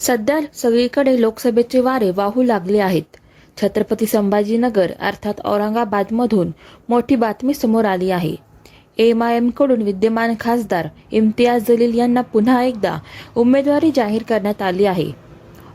सध्या सगळीकडे लोकसभेचे वारे वाहू लागले आहेत. छत्रपती संभाजीनगर अर्थात औरंगाबादमधून मोठी बातमी समोर आली आहे. एम आय एमकडून विद्यमान खासदार इम्तियाज जलील यांना पुन्हा एकदा उमेदवारी जाहीर करण्यात आली आहे.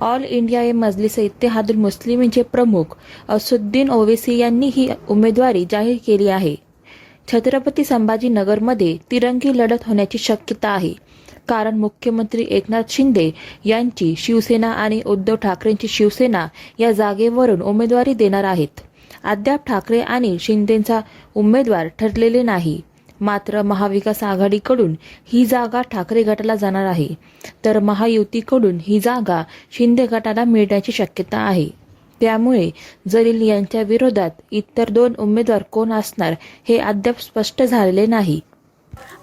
ऑल इंडिया ए मजलिस इत्तेहादुल मुस्लिमींचे प्रमुख असुद्दीन ओवेसी यांनी ही उमेदवारी जाहीर केली आहे. छत्रपती संभाजीनगरमध्ये तिरंगी लढत होण्याची शक्यता आहे. कारण मुख्यमंत्री एकनाथ शिंदे यांची शिवसेना आणि उद्धव ठाकरेंची शिवसेना या जागेवरून उमेदवारी देणार आहेत. अद्याप ठाकरे आणि शिंदेचा उमेदवार ठरलेले नाही. मात्र महाविकास आघाडीकडून ही जागा ठाकरे गटाला जाणार आहे. तर महायुतीकडून ही जागा शिंदे गटाला मिळण्याची शक्यता आहे. त्यामुळे जलील यांच्या विरोधात इतर दोन उमेदवार कोण असणार हे अद्याप स्पष्ट झालेले नाही.